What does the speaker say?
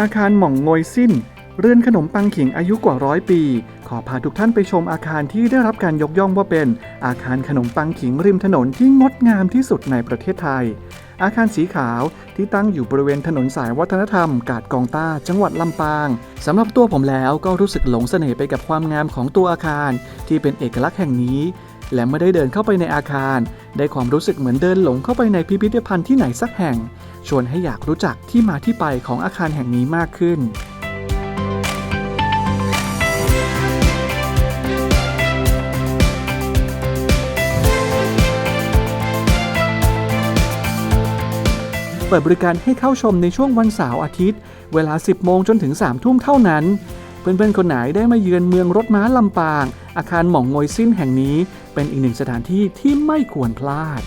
อาคารหม่องโงยสิ้น เรือนขนมปังขิงอายุกว่าร้อยปี ขอพาทุกท่านไปชมอาคารที่ได้รับการยกย่องว่าเป็น อาคารขนมปังขิงริมถนนที่งดงามที่สุดในประเทศไทย อาคารสีขาวที่ตั้งอยู่บริเวณถนนสายวัฒนธรรม กาดกองต้า จังหวัดลำปางสำหรับตัวผมแล้วก็รู้สึกหลงเสน่ห์ไปกับความงามของตัวอาคาร ที่เป็นเอกลักษณ์แห่งนี้ และเมื่อได้เดินเข้าไปในอาคาร ได้ความรู้สึกเหมือนเดินหลงเข้าไปในพิพิธภัณฑ์ที่ไหนสักแห่ง ชวนให้อยากรู้จักที่มาที่ไปของอาคารแห่งนี้มากขึ้นเปิดบริการให้เข้าชมในช่วงวันเสาร์อาทิตย์ เวลา 10 โมงจนถึง 3 ทุ่มเท่านั้น เพื่อนๆคนไหนได้มาเยือนเมืองรถม้าลำปาง อาคารหม่องงอยสิ้นแห่งนี้ เป็นอีกหนึ่งสถานที่ที่ไม่ควรพลาด